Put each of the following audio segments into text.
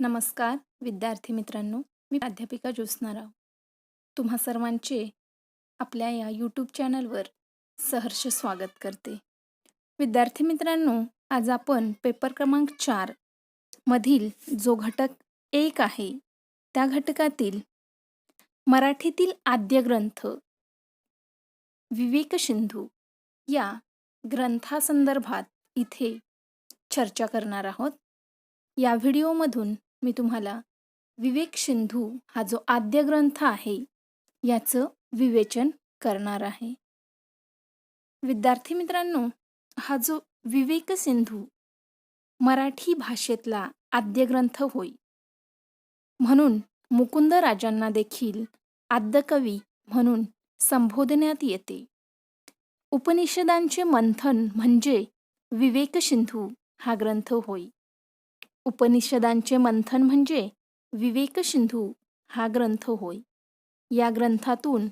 नमस्कार विद्यार्थी मित्रांनो. मी प्राध्यापिका ज्योत्स्नाराव. तुम्हा सर्वांचे आपल्या या यूट्यूब चॅनलवर सहर्ष स्वागत करते. विद्यार्थी मित्रांनो आज आपण पेपर क्रमांक चार मधील जो घटक एक आहे त्या घटकातील मराठीतील आद्य ग्रंथ विवेक सिंधू या ग्रंथासंदर्भात इथे चर्चा करणार आहोत. या व्हिडिओमधून मी तुम्हाला विवेक सिंधू हा जो आद्य ग्रंथ आहे याचं विवेचन करणार आहे. विद्यार्थी मित्रांनो हा जो विवेक सिंधू मराठी भाषेतला आद्य ग्रंथ होय. म्हणून मुकुंद राजांना देखील आद्यकवी म्हणून संबोधण्यात येते. उपनिषदांचे मंथन म्हणजे विवेक सिंधू हा ग्रंथ होय. उपनिषदांचे मंथन म्हणजे विवेक सिंधू हा ग्रंथ होय. या ग्रंथातून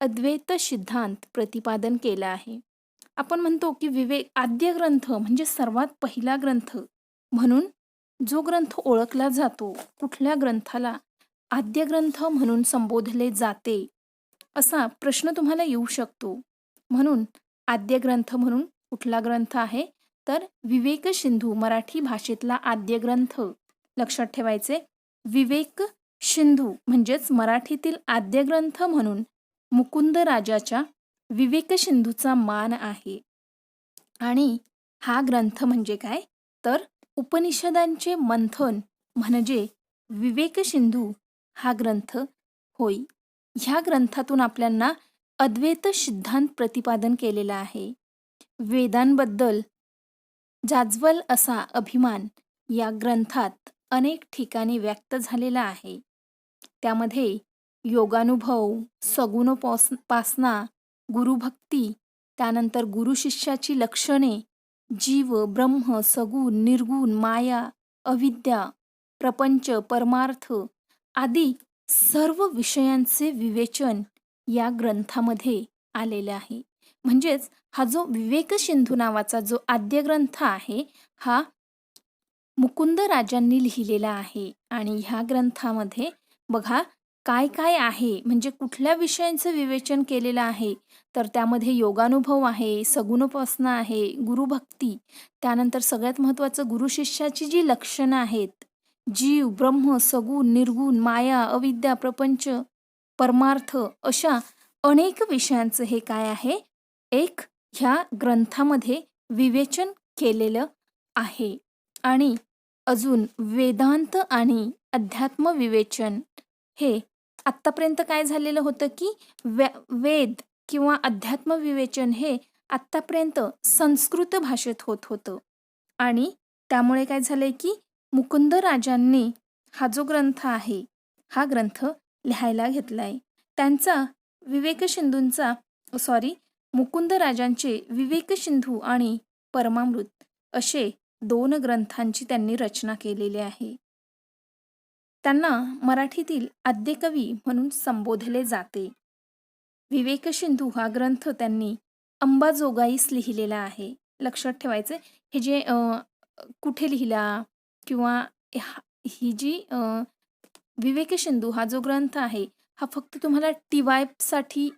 अद्वैत सिद्धांत प्रतिपादन केला आहे. आपण म्हणतो की विवेक आद्य ग्रंथ म्हणजे सर्वात पहिला ग्रंथ. म्हणून जो ग्रंथ ओळखला जातो कुठल्या ग्रंथाला आद्य ग्रंथ म्हणून संबोधले जाते असा प्रश्न तुम्हाला येऊ शकतो. म्हणून आद्य ग्रंथ म्हणून कुठला ग्रंथ आहे? तर विवेक सिंधू मराठी भाषेतला आद्य ग्रंथ. लक्षात ठेवायचे विवेक सिंधू म्हणजेच मराठीतील आद्य ग्रंथ म्हणून मुकुंद राजाच्या विवेक सिंधूचा मान आहे. आणि हा ग्रंथ म्हणजे काय? तर उपनिषदांचे मंथन म्हणजे विवेक सिंधू हा ग्रंथ होय. ह्या ग्रंथातून आपल्यांना अद्वैत सिद्धांत प्रतिपादन केलेला आहे. वेदांबद्दल जाज्वल असा अभिमान या ग्रंथात अनेक ठिकाणी व्यक्त झालेला आहे. त्यामध्ये योगानुभव सगुणोपासना गुरुभक्ती त्यानंतर गुरुशिष्याची लक्षणे जीव ब्रह्म सगुण निर्गुण माया अविद्या प्रपंच परमार्थ आदी सर्व विषयांचे विवेचन या ग्रंथामध्ये आलेले आहे. म्हणजेच हा जो विवेक सिंधू नावाचा जो आद्य ग्रंथ आहे हा मुकुंद राजांनी लिहिलेला आहे. आणि ह्या ग्रंथामध्ये बघा काय काय आहे? म्हणजे कुठल्या विषयांचं विवेचन केलेलं आहे? तर त्यामध्ये योगानुभव आहे सगुणोपासना आहे गुरुभक्ती. त्यानंतर सगळ्यात महत्त्वाचं गुरुशिष्याची जी लक्षणं आहेत जीव ब्रह्म सगुण निर्गुण माया अविद्या प्रपंच परमार्थ अशा अनेक विषयांचं हे काय आहे? एक ह्या ग्रंथामध्ये विवेचन केलेलं आहे. आणि अजून वेदांत आणि अध्यात्म विवेचन हे आत्तापर्यंत काय झालेलं होतं की वे वेद किंवा अध्यात्म विवेचन हे आत्तापर्यंत संस्कृत भाषेत होत होतं. आणि त्यामुळे काय झालंय की मुकुंद राजांनी हा जो ग्रंथ आहे हा ग्रंथ लिहायला घेतलाय. त्यांचा विवेक सिंधूंचा सॉरी मुकुंद राजांचे विवेक सिंधू आणि परमामृत असे दोन ग्रंथांची त्यांनी रचना केलेली आहे. त्यांना मराठीतील आद्यकवी म्हणून संबोधले जाते. विवेक सिंधू हा ग्रंथ त्यांनी अंबाजोगाईस लिहिलेला आहे. लक्षात ठेवायचं हे जे कुठे लिहिला किंवा ही जी विवेक सिंधू हा जो ग्रंथ आहे हा फक्त तुम्हाला टी वायसाठी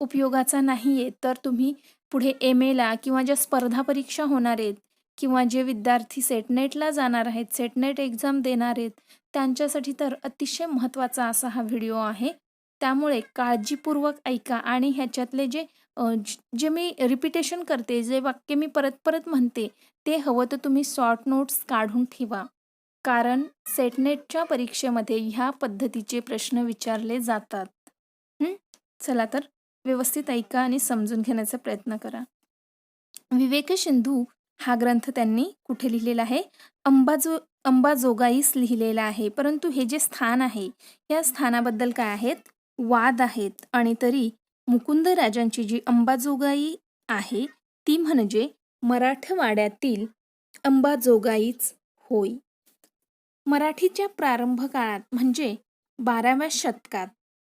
उपयोगाचा नाही आहे तर तुम्ही पुढे एम एला किंवा ज्या स्पर्धा परीक्षा होणार आहेत किंवा जे विद्यार्थी सेटनेटला जाणार आहेत सेटनेट एक्झाम देणार आहेत त्यांच्यासाठी तर अतिशय महत्त्वाचा असा हा व्हिडिओ आहे. त्यामुळे काळजीपूर्वक ऐका आणि ह्याच्यातले जे जे मी रिपिटेशन करते जे वाक्य मी परत परत म्हणते ते हवं तर तुम्ही शॉर्ट नोट्स काढून ठेवा. कारण सेटनेटच्या परीक्षेमध्ये ह्या पद्धतीचे प्रश्न विचारले जातात. चला तर. व्यवस्थित ऐका आणि समजून घेण्याचा प्रयत्न करा. विवेक सिंधू हा ग्रंथ त्यांनी कुठे लिहिलेला आहे? अंबाजो अंबाजोगाईस लिहिलेला आहे. परंतु हे जे स्थान आहे या स्थानाबद्दल काय आहेत? वाद आहेत. आणि तरी मुकुंद राजांची जी अंबाजोगाई आहे ती म्हणजे मराठवाड्यातील अंबाजोगाईच होय. मराठीच्या प्रारंभ काळात म्हणजे बाराव्या शतकात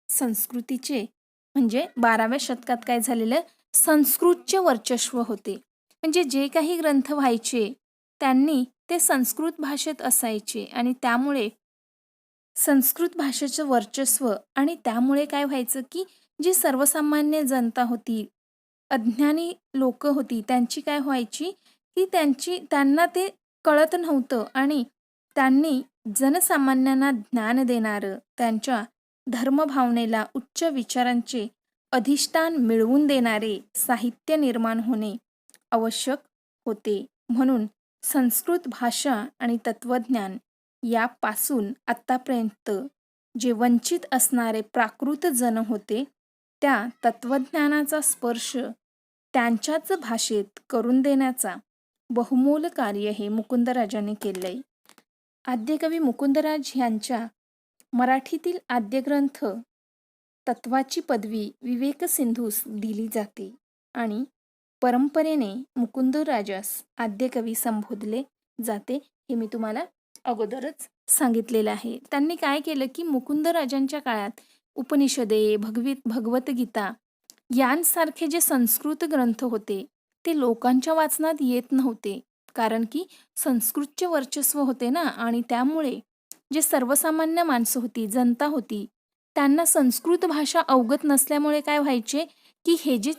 संस्कृतीचे म्हणजे बाराव्या शतकात काय झालेलं? संस्कृतचे वर्चस्व होते. म्हणजे जे काही ग्रंथ व्हायचे त्यांनी ते संस्कृत भाषेत असायचे आणि त्यामुळे संस्कृत भाषेचं वर्चस्व आणि त्यामुळे काय व्हायचं की जी सर्वसामान्य जनता होती अज्ञानी लोक होती त्यांची काय व्हायची की त्यांची त्यांना ते कळत नव्हतं आणि त्यांनी जनसामान्यांना ज्ञान देणारं त्यांच्या धर्मभावनेला उच्च विचारांचे अधिष्ठान मिळवून देणारे साहित्य निर्माण होणे आवश्यक होते. म्हणून संस्कृत भाषा आणि तत्वज्ञान यापासून आत्तापर्यंत जे वंचित असणारे प्राकृत जन होते त्या तत्वज्ञानाचा स्पर्श त्यांच्याच भाषेत करून देण्याचा बहुमोल कार्य हे मुकुंदराजांनी केलंय. आद्यकवी मुकुंदराज यांच्या मराठीतील आद्यग्रंथ तत्वाची पदवी विवेक सिंधूस दिली जाते आणि परंपरेने मुकुंदराजास आद्यकवी संबोधले जाते हे मी तुम्हाला अगोदरच सांगितलेलं आहे. त्यांनी काय केलं की मुकुंदराजांच्या काळात उपनिषदे भगवीत भगवद्गीता यांसारखे जे संस्कृत ग्रंथ होते ते लोकांच्या वाचनात येत नव्हते. कारण की संस्कृतचे वर्चस्व होते ना आणि त्यामुळे जे सर्वसामान्य माणसं होती जनता होती त्यांना संस्कृत भाषा अवगत नसल्यामुळे काय व्हायचे की हे जे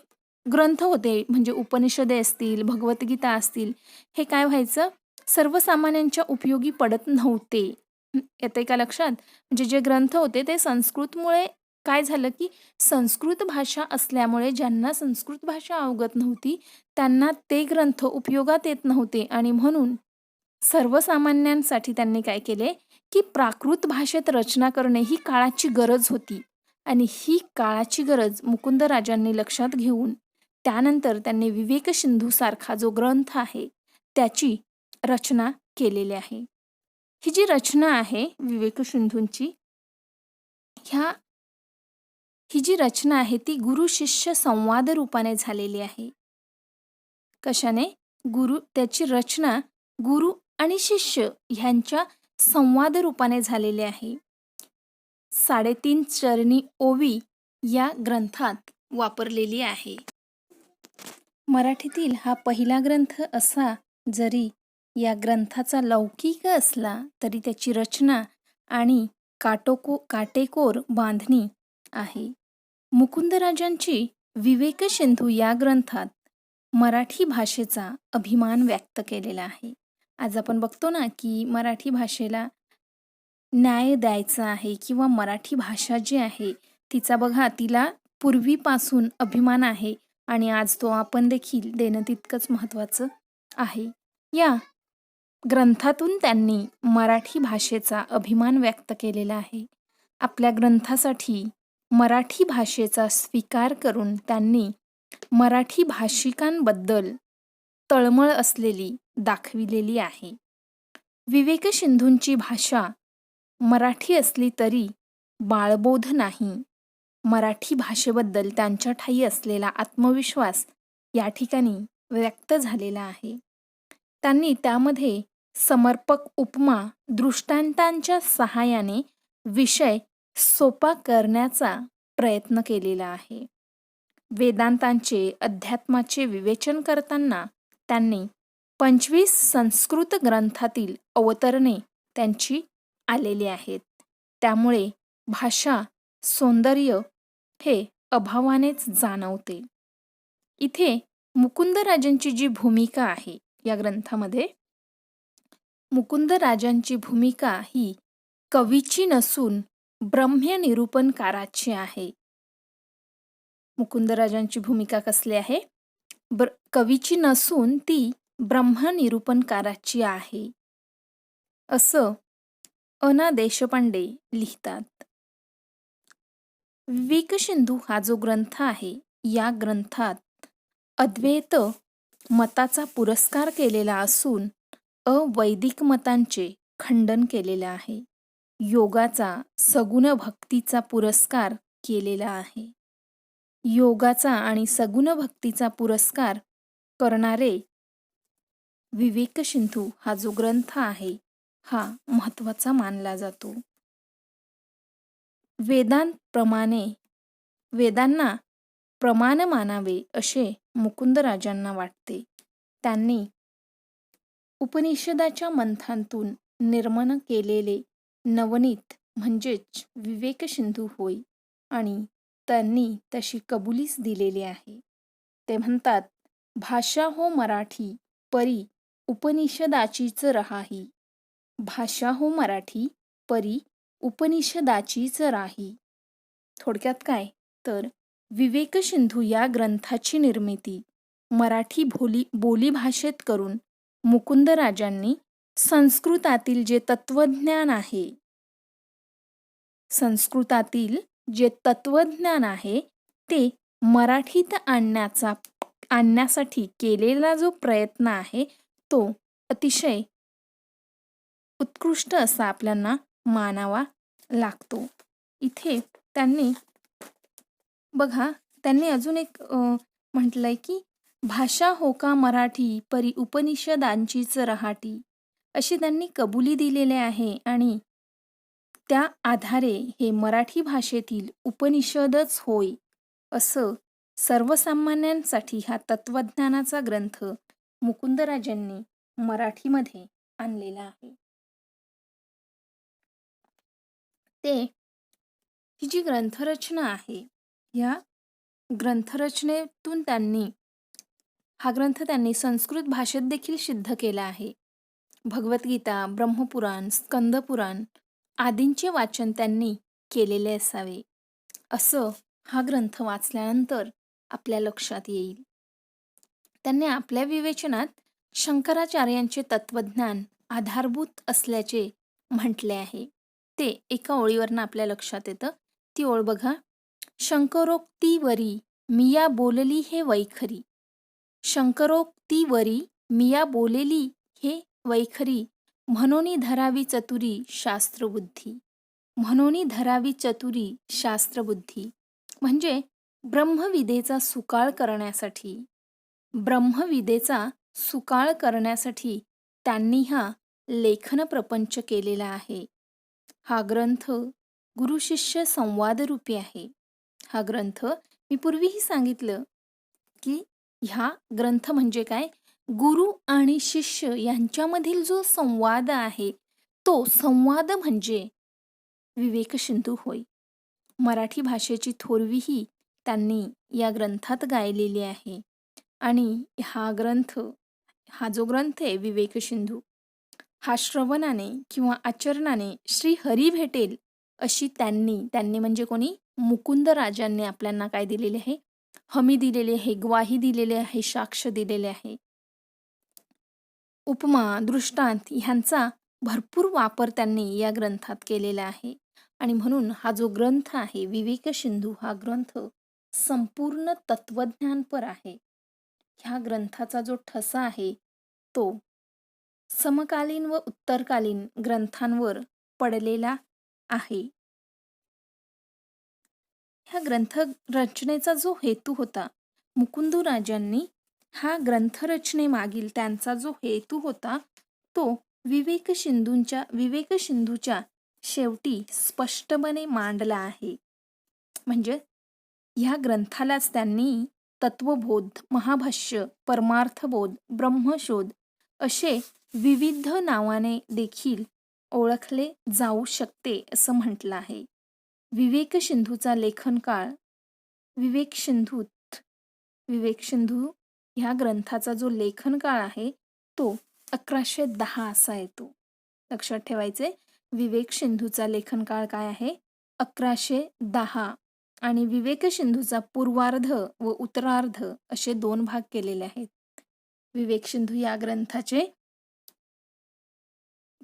ग्रंथ होते म्हणजे उपनिषदे असतील भगवद्गीता असतील हे काय व्हायचं? सर्वसामान्यांच्या उपयोगी पडत नव्हते. येते का लक्षात? म्हणजे जे ग्रंथ होते ते संस्कृतमुळे काय झालं की संस्कृत भाषा असल्यामुळे ज्यांना संस्कृत भाषा अवगत नव्हती त्यांना ते ग्रंथ उपयोगात येत नव्हते. आणि म्हणून सर्वसामान्यांसाठी त्यांनी काय केले? की प्राकृत भाषेत रचना करणे ही काळाची गरज होती. आणि ही काळाची गरज मुकुंदराजांनी लक्षात घेऊन त्यानंतर त्यांनी विवेक सिंधू सारखा जो ग्रंथ आहे त्याची रचना केलेली आहे. ही जी रचना आहे विवेक सिंधूंची ह्या ही जी रचना आहे ती गुरु शिष्य संवाद रूपाने झालेली आहे. कशाने? गुरु त्याची रचना गुरु आणि शिष्य ह्यांच्या संवाद रूपाने झालेले आहे. साडेतीन चरणी ओवी या ग्रंथात वापरलेली आहे. मराठीतील हा पहिला ग्रंथ असा जरी या ग्रंथाचा लौकिक असला तरी त्याची रचना आणि काटोको काटेकोर बांधणी आहे. मुकुंदराजांची विवेक सिंधू या ग्रंथात मराठी भाषेचा अभिमान व्यक्त केलेला आहे. आज आपण बघतो ना की मराठी भाषेला न्याय द्यायचा आहे किंवा मराठी भाषा जी आहे तिचा बघा तिला पूर्वीपासून अभिमान आहे आणि आज तो आपण देखील देणं तितकंच महत्त्वाचं आहे. या ग्रंथातून त्यांनी मराठी भाषेचा अभिमान व्यक्त केलेला आहे. आपल्या ग्रंथासाठी मराठी भाषेचा स्वीकार करून त्यांनी मराठी भाषिकांबद्दल तळमळ असलेली दाखविलेली आहे. विवेक सिंधूंची भाषा मराठी असली तरी बाळबोध नाही. मराठी भाषेबद्दल त्यांच्या ठाई असलेला आत्मविश्वास या ठिकाणी व्यक्त झालेला आहे. त्यांनी त्यामध्ये समर्पक उपमा दृष्टांतांच्या सहाय्याने विषय सोपा करण्याचा प्रयत्न केलेला आहे. वेदांतांचे अध्यात्माचे विवेचन करताना त्यांनी पंचवीस संस्कृत ग्रंथातील अवतरणे त्यांची आलेली आहेत. त्यामुळे भाषा सौंदर्य हे अभावानेच जाणवते. इथे मुकुंदराजांची जी भूमिका आहे या ग्रंथामध्ये मुकुंदराजांची भूमिका ही कवीची नसून ब्रह्म्य निरूपणकाराची आहे. मुकुंदराजांची भूमिका कसली आहे? ब्र कवीची नसून ती ब्रह्मनिरूपणकाराची आहे. असं अना देशपांडे लिहितात. विवेकसिंधू हा जो ग्रंथ आहे या ग्रंथात अद्वैत मताचा पुरस्कार केलेला असून अवैदिक मतांचे खंडन केलेलं आहे. योगाचा सगुण भक्तीचा पुरस्कार केलेला आहे. योगाचा आणि सगुण भक्तीचा पुरस्कार करणारे विवेक सिंधू हा जो ग्रंथ आहे हा महत्त्वाचा मानला जातो. वेदांप्रमाणे वेदांना प्रमाण मानावे असे मुकुंदराजांना वाटते. त्यांनी उपनिषदाच्या मंथांतून निर्माण केलेले नवनीत म्हणजेच विवेक सिंधू होय आणि त्यांनी तशी कबुलीस दिलेली आहे. ते म्हणतात भाषा हो मराठी परी उपनिषदाचीच रहाही भाषा हो मराठी परी उपनिषदाचीच राही थोडक्यात काय? तर विवेक सिंधू या ग्रंथाची निर्मिती. मराठी बोली बोलीभाषेत करून मुकुंदराजांनी संस्कृतातील जे तत्वज्ञान आहे संस्कृतातील जे तत्वज्ञान आहे ते मराठीत आणण्याचा आणण्यासाठी केलेला जो प्रयत्न आहे तो अतिशय उत्कृष्ट असा आपल्याला मानावा लागतो. इथे त्यांनी बघा त्यांनी अजून एक म्हटलंय की भाषा हो का मराठी परी उपनिषदांचीच रहाटी अशी त्यांनी कबुली दिलेले आहे आणि त्या आधारे हे मराठी भाषेतील उपनिषदच होय असं सर्वसामान्यांसाठी हा तत्वज्ञानाचा ग्रंथ मुकुंदराजांनी मराठीमध्ये आणलेला आहे. ते ही जी ग्रंथरचना आहे या ग्रंथरचनेतून त्यांनी हा ग्रंथ त्यांनी संस्कृत भाषेत देखील सिद्ध केला आहे. भगवद्गीता ब्रह्मपुराण स्कंदपुराण आदींचे वाचन त्यांनी केलेले असावे. असं हा ग्रंथ वाचल्यानंतर आपल्या लक्षात येईल. त्यांनी आपल्या विवेचनात शंकराचार्यांचे तत्वज्ञान आधारभूत असल्याचे म्हटले आहे. ते एका ओळीवरनं आपल्या लक्षात येतं. ती ओळ बघा. शंकरोक्तीवरी मिया बोलली हे वैखरी. शंकरोक्तीवरी मिया बोलेली हे वैखरी. म्हणून धरावी चतुरी शास्त्रबुद्धी. म्हणून धरावी चतुरी शास्त्रबुद्धी. म्हणजे ब्रह्मविदेचा सुकाळ करण्यासाठी ब्रह्मविदेचा सुकाळ करण्यासाठी त्यांनी हा लेखन प्रपंच केलेला आहे. हा ग्रंथ गुरुशिष्य संवादरूपी आहे. हा ग्रंथ मी पूर्वीही सांगितलं की ह्या ग्रंथ म्हणजे काय? गुरु आणि शिष्य यांच्यामधील जो संवाद आहे तो संवाद म्हणजे विवेक सिंधू होय. मराठी भाषेची थोरवीही त्यांनी या ग्रंथात गायलेली आहे. आणि हा ग्रंथ हा जो ग्रंथ आहे विवेक सिंधू हा श्रवणाने किंवा आचरणाने श्री हरी भेटेल अशी त्यांनी त्यांनी म्हणजे कोणी? मुकुंद राजांनी आपल्यांना काय दिलेले आहे? हमी दिलेली आहे ग्वाही दिलेली आहे साक्ष दिलेले आहे. उपमा दृष्टांत ह्यांचा भरपूर वापर त्यांनी या ग्रंथात केलेला आहे. आणि म्हणून हा जो ग्रंथ आहे विवेक सिंधू हा ग्रंथ संपूर्ण तत्वज्ञानपर आहे. ह्या ग्रंथाचा जो ठसा आहे तो समकालीन व उत्तरकालीन ग्रंथांवर पडलेला आहे. ह्या ग्रंथ रचनेचा जो हेतू होता मुकुंदू राजांनी हा ग्रंथरचनेमागील त्यांचा जो हेतू होता तो विवेक सिंधूंच्या विवेक सिंधूच्या शेवटी स्पष्टपणे मांडला आहे. म्हणजे ह्या ग्रंथालाच त्यांनी तत्वबोध महाभाष्य परमार्थबोध ब्रह्मशोध असे विविध नावाने देखील ओळखले जाऊ शकते असं म्हटलं आहे. विवेक सिंधूचा लेखन काळ विवेक सिंधूत विवेक सिंधू ह्या ग्रंथाचा जो लेखन काळ आहे तो अकराशे दहा असा येतो. लक्षात ठेवायचे विवेक सिंधूचा लेखन काळ काय आहे? अकराशे दहा. आणि विवेक सिंधूचा पूर्वार्ध व उत्तरार्ध असे दोन भाग केलेले आहेत. विवेक सिंधू या ग्रंथाचे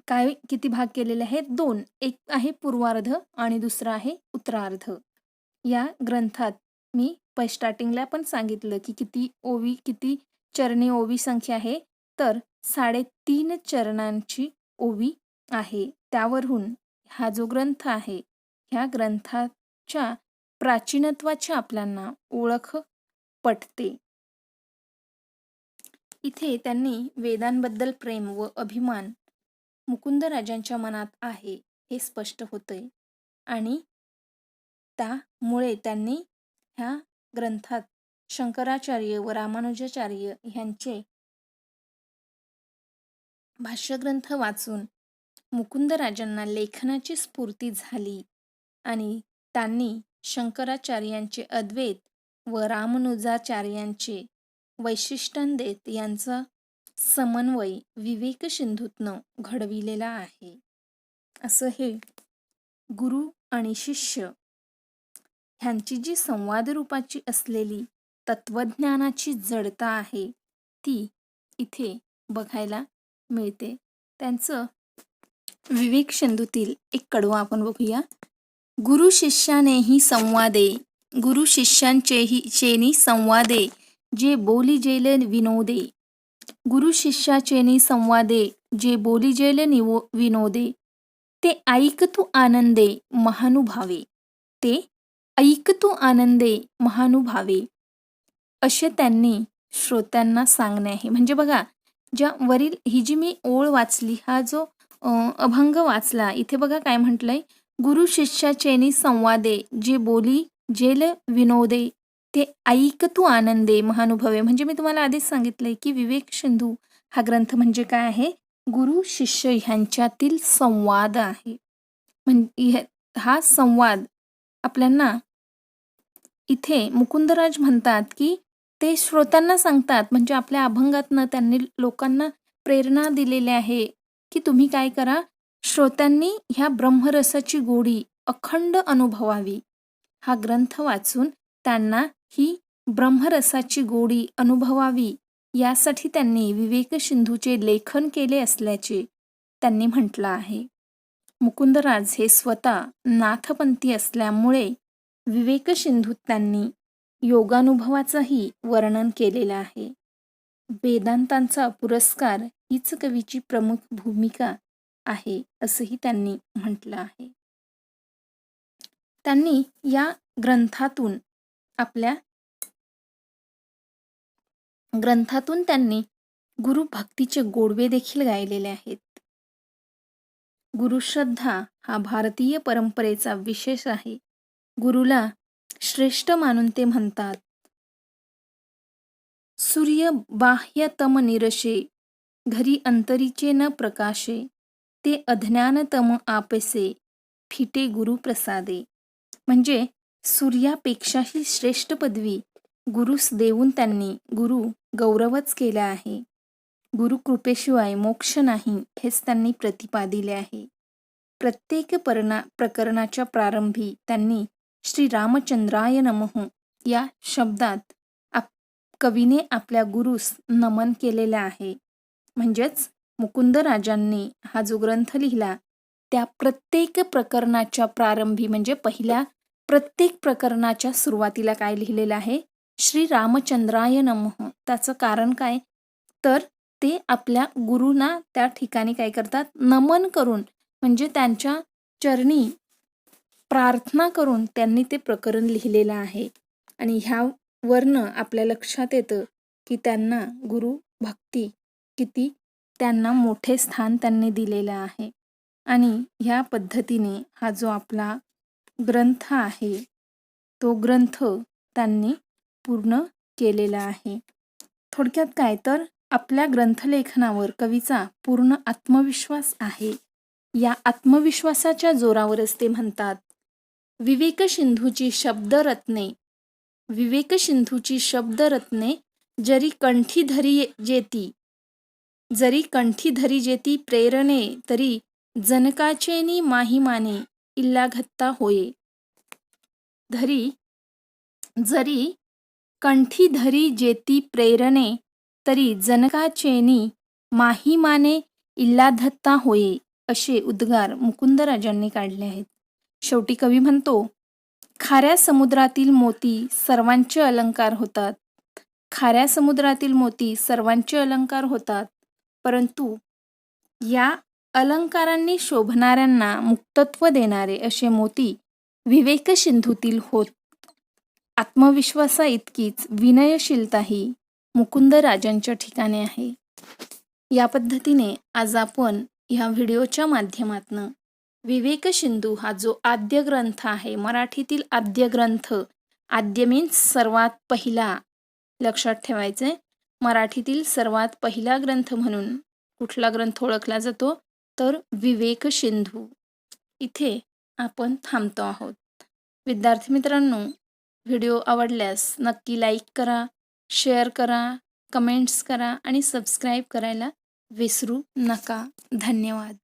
काय किती भाग केलेले आहेत? दोन. एक आहे पूर्वार्ध आणि दुसरा आहे उत्तरार्ध. या ग्रंथात मी पै स्टार्टिंगला पण सांगितलं की किती ओवी किती चरणी ओवी संख्या आहे. तर साडेतीन चरणांची ओवी आहे. त्यावरून हा जो ग्रंथ आहे ह्या ग्रंथाच्या प्राचीनत्वाची आपल्याला ओळख पटते. इथे त्यांनी वेदांबद्दल प्रेम व अभिमान मुकुंदराजांच्या मनात आहे हे स्पष्ट होतंय. आणि त्यामुळे त्यांनी ह्या ग्रंथात शंकराचार्य व रामानुजाचार्य ह्यांचे भाष्यग्रंथ वाचून मुकुंदराजांना लेखनाची स्फूर्ती झाली आणि त्यांनी शंकराचार्यांचे अद्वैत व रामानुजाचार्यांचे वैशिष्ट्यांदेत यांचा समन्वय विवेक सिंधूतनं घडविलेला आहे. असं हे गुरु आणि शिष्य ह्यांची जी संवाद रूपाची असलेली तत्वज्ञानाची जडता आहे ती इथे बघायला मिळते. त्यांचं विवेक सिंधूतील एक कडवं आपण बघूया. गुरु शिष्यानेही संवादे गुरु शिष्यांचेही चेनी संवादे जे बोली जेल विनोदे. गुरु शिष्याचेनी संवादे जे बोली जेले निवो विनोदे. ते ऐकतू आनंदे महानुभावे. ते ऐकतू आनंदे महानुभावे. असे त्यांनी श्रोत्यांना सांगणे आहे. म्हणजे बघा ज्या वरील ही जी मी ओळ वाचली हा जो अभंग वाचला इथे बघा काय म्हटलंय? गुरु शिष्याचेनी संवादे जे बोली जेल विनोदे ते ऐक तू आनंदे महानुभवे. म्हणजे मी तुम्हाला आधीच सांगितलंय की विवेक सिंधू हा ग्रंथ म्हणजे काय आहे? गुरु शिष्य ह्यांच्यातील संवाद आहे. म्हणजे हा संवाद आपल्यांना इथे मुकुंदराज म्हणतात की ते श्रोत्यांना सांगतात. म्हणजे आपल्या अभंगातनं त्यांनी लोकांना प्रेरणा दिलेली आहे की तुम्ही काय करा? श्रोत्यांनी ह्या ब्रह्मरसाची गोडी अखंड अनुभवावी. हा ग्रंथ वाचून त्यांना ही ब्रह्मरसाची गोडी अनुभवावी यासाठी त्यांनी विवेक सिंधूचे लेखन केले असल्याचे त्यांनी म्हटलं आहे. मुकुंदराज हे स्वतः नाथपंथी असल्यामुळे विवेक सिंधूत त्यांनी योगानुभवाचंही वर्णन केलेलं आहे. वेदांतांचा पुरस्कार हीच कवीची प्रमुख भूमिका आहे असंही त्यांनी म्हटलं आहे. त्यांनी या ग्रंथातून आपल्या ग्रंथातून त्यांनी गुरु भक्तीचे गोडवे देखील गायलेले आहेत. गुरुश्रद्धा हा भारतीय परंपरेचा विशेष आहे. गुरुला श्रेष्ठ मानून ते म्हणतात सूर्य बाह्यतम निरशे घरी अंतरीचे न प्रकाशे ते अज्ञानतम आपसे फिटे गुरुप्रसादे. म्हणजे सूर्यापेक्षाही श्रेष्ठ पदवी गुरुस देऊन त्यांनी गुरु गौरवच केला आहे. गुरु कृपेशिवाय मोक्ष नाही हेच त्यांनी प्रतिपादिले आहे. प्रत्येक परणा प्रकरणाच्या प्रारंभी त्यांनी श्री रामचंद्राय नमः या शब्दात आप कवीने आपल्या गुरुस नमन केलेले आहे. म्हणजेच मुकुंद राजांनी हा जो ग्रंथ लिहिला त्या प्रत्येक प्रकरणाच्या प्रारंभी म्हणजे पहिल्या प्रत्येक प्रकरणाच्या सुरुवातीला काय लिहिलेलं आहे? श्री रामचंद्राय नमः. त्याचं कारण काय? तर ते आपल्या गुरुना त्या ठिकाणी काय करतात? नमन करून म्हणजे त्यांच्या चरणी प्रार्थना करून त्यांनी ते प्रकरण लिहिलेलं आहे. आणि ह्या वर्ण आपल्या लक्षात येतं की त्यांना गुरु भक्ती किती त्यांना मोठे स्थान त्यांनी दिलेलं आहे. आणि ह्या पद्धतीने हा जो आपला ग्रंथ आहे तो ग्रंथ त्यांनी पूर्ण केलेला आहे. थोडक्यात काय तर आपल्या ग्रंथलेखनावर कवीचा पूर्ण आत्मविश्वास आहे. या आत्मविश्वासाच्या जोरावरच ते म्हणतात विवेक सिंधूची शब्दरत्ने विवेक सिंधूची शब्दरत्ने जरी कंठी धरी जेती जरी कंठी धरी जेती प्रेरणे तरी जनकाचेनी माहिमाने इल्लाघत्ता होये. धरी जरी कंठी धरी जेती प्रेरणे तरी जनकाचेनी माहिमाने इल्लाधत्ता होये असे उद्गार मुकुंदराजांनी काढले आहेत. शेवटी कवी म्हणतो खाऱ्या समुद्रातील मोती सर्वांचे अलंकार होतात. खाऱ्या समुद्रातील मोती सर्वांचे अलंकार होतात. परंतु या अलंकारांनी शोभणाऱ्यांना मुक्तत्व देणारे असे मोती विवेक सिंधूतील होत. आत्मविश्वासा इतकीच विनयशीलताही मुकुंद राजांच्या ठिकाणी आहे. या पद्धतीने आज आपण ह्या व्हिडिओच्या माध्यमातनं विवेक सिंधू हा जो आद्य ग्रंथ आहे मराठीतील आद्य ग्रंथ आद्य मीन्स सर्वात पहिला लक्षात ठेवायचे. मराठीतील सर्वात पहिला ग्रंथ म्हणून कुठला ग्रंथ ओळखला जातो? तर विवेक सिंधू. इथे आपण थांबतो आहोत. विद्यार्थी मित्रांनो व्हिडिओ आवडल्यास नक्की लाईक करा शेअर करा कमेंट्स करा आणि सबस्क्राईब करायला विसरू नका. धन्यवाद.